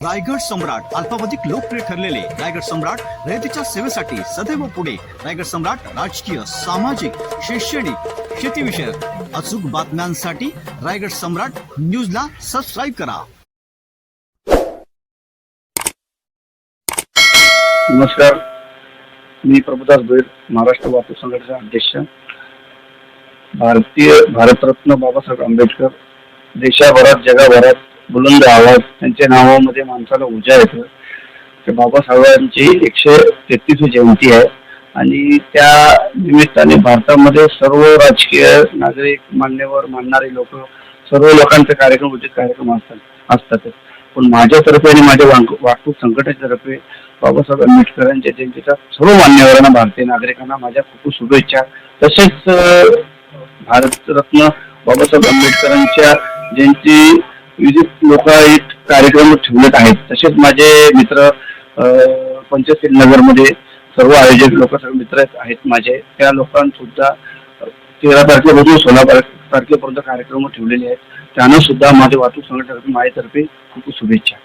रायगड सम्राट अल्पावधिक लोकप्रिय ठरलेले रायगड सम्राट रयतेच्या सेवेसाठी सदैव पुढे. रायगड सम्राट राजकीय सामाजिक शैक्षणिक शेतीविषयक अचूक बातम्यांसाठी रायगड सम्राट न्यूजला सबस्क्राईब करा. नमस्कार. मी प्रभुदास भोईर महाराष्ट्र वाहतूक संघटनेचा अध्यक्ष. भारतीय भारतरत्न बाबासाहेब आंबेडकर देशाभरात जगाभरात बुलंद आवाज त्यांच्या नावामध्ये माणसाला ऊर्जा येतं. ते बाबासाहेबांची एकशे तेहतीसवी जयंती आहे. आणि त्या निमित्ताने भारतामध्ये सर्व राजकीय नागरिक मान्यवर मानणारे लोक सर्व लोकांचे कार्यक्रम उचित कार्यक्रम असतात असतातच पण माझ्यातर्फे आणि माझ्या वाहतूक संघटनेतर्फे बाबासाहेब आंबेडकरांच्या जयंतीचा सर्व मान्यवरांना भारतीय नागरिकांना माझ्या खूप खूप शुभेच्छा. तसेच भारतरत्न बाबासाहेब आंबेडकरांच्या जयंती विविध लोक एक कार्यक्रम ठेवलेत आहेत तसेच माझे मित्र पंचशील नगरमध्ये सर्व आयोजक लोक सर्व मित्र आहेत माझे. त्या लोकांसुद्धा तेरा तारखेपासून सोळा तारखेपर्यंत कार्यक्रम ठेवलेले आहेत. त्यांना सुद्धा माझ्या वाहतूक संघटनेतर्फे माझ्यातर्फे खूप शुभेच्छा.